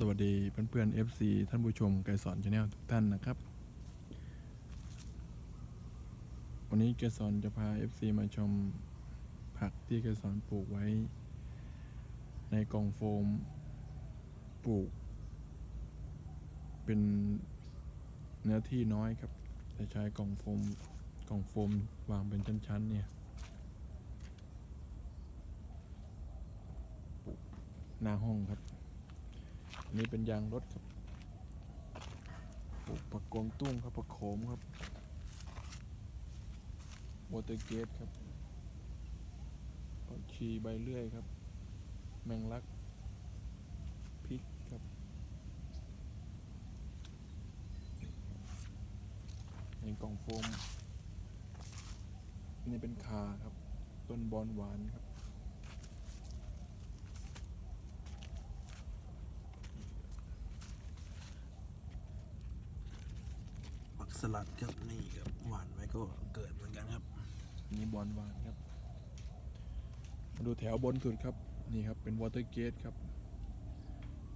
สวัสดีเพื่อนๆ FC ท่านผู้ชมไกสอนชาแนลทุกท่านนะครับ วันนี้ไกสอนจะพา FC มาชมผักที่ไกสอนปลูกไว้ ในกล่องโฟมปลูก เป็นเนื้อที่น้อยครับจะใช้กล่องโฟมกล่องโฟมวางเป็นชั้นๆเนี่ยปลูกหน้าห้องครับ นี้เป็นยางรถครับปลูกผักกวงตุ้งครับผักโขมครับวอเตอร์เกตครับผักชีใบเลื่อยครับ แมงลักพริกครับในกล่องโฟมนี่เป็นคาครับ ต้นบอนหวานครับ สลัดครับนี่ครับหวานไว้ก็เกิดเหมือนกันครับ นี่บอลหวานครับ มาดูแถวบนสุดครับ นี่ครับเป็นวอเตอร์เกตครับ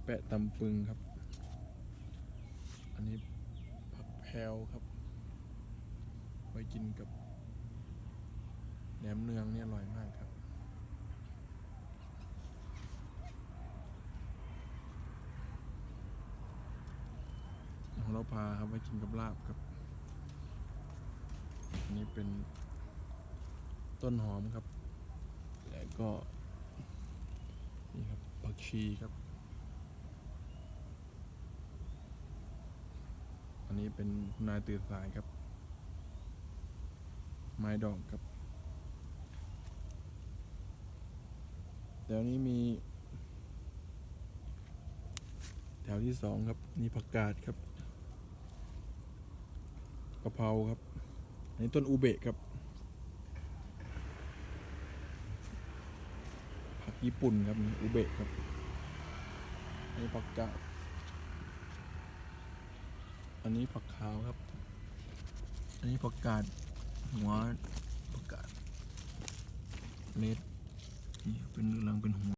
แปะตำปึงครับ อันนี้ผักแพรวครับ ไว้กินกับแหนมเนืองเนี่ยอร่อยมากครับ ของเราพาครับไว้กินกับลาบครับอันนี้เป็นต้นหอมครับ แล้วก็ นี่ครับผักชีครับ อันนี้เป็นนายตื่นสายครับ ไม้ดอกครับแถวนี้มี แถวที่สองครับนี่ผักกาดครับ กะเพราครับ อันนี้ต้นอูเบะครับ ผักญี่ปุ่นครับอูเบะครับ อันนี้ผักกาดอันนี้ผักขาวครับ อันนี้ผักกาดหัวผักกาดเม็ดนี่เป็นเหลืองเป็นหัว